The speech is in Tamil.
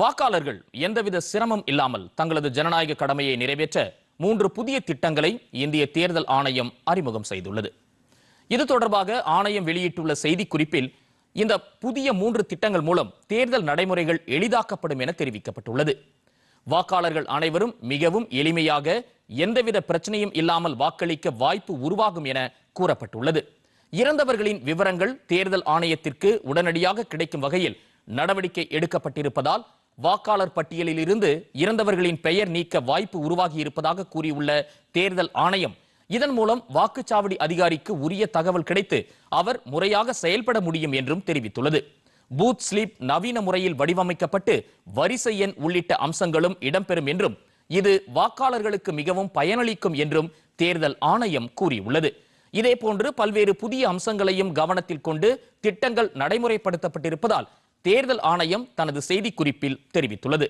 வாக்காளர்கள் எந்தவித சிரமம் இல்லாமல் தங்களது ஜனநாயக கடமையை நிறைவேற்ற மூன்று புதிய திட்டங்களை இந்திய தேர்தல் ஆணையம் அறிமுகம் செய்துள்ளது. இது தொடர்பாக ஆணையம் வெளியிட்டுள்ள செய்திக்குறிப்பில் இந்த புதிய மூன்று திட்டங்கள் மூலம் தேர்தல் நடைமுறைகள் எளிதாக்கப்படும் என தெரிவிக்கப்பட்டுள்ளது. வாக்காளர்கள் அனைவரும் மிகவும் எளிமையாக எந்தவித பிரச்சனையும் இல்லாமல் வாக்களிக்க வாய்ப்பு உருவாகும் என கூறப்பட்டுள்ளது. இறந்தவர்களின் விவரங்கள் தேர்தல் ஆணையத்திற்கு உடனடியாக கிடைக்கும் வகையில் நடவடிக்கை எடுக்கப்பட்டிருப்பதால் வாக்காளர் பட்டியலில் இருந்து இறந்தவர்களின் பெயர் நீக்க வாய்ப்பு உருவாகி இருப்பதாக கூறியுள்ள தேர்தல் ஆணையம் இதன் மூலம் வாக்குச்சாவடி அதிகாரிக்கு உரிய தகவல் கிடைத்து அவர் முறையாக செயல்பட முடியும் என்றும் தெரிவித்துள்ளது. பூத் ஸ்லீப் நவீன முறையில் வடிவமைக்கப்பட்டு வரிசை எண் உள்ளிட்ட அம்சங்களும் இடம்பெறும் என்றும் இது வாக்காளர்களுக்கு மிகவும் பயனளிக்கும் என்றும் தேர்தல் ஆணையம் கூறியுள்ளது. இதேபோன்று பல்வேறு புதிய அம்சங்களையும் கவனத்தில் கொண்டு திட்டங்கள் நடைமுறைப்படுத்தப்பட்டிருப்பதால் தேர்தல் ஆணையம் தனது செய்திக்குறிப்பில் தெரிவித்துள்ளது.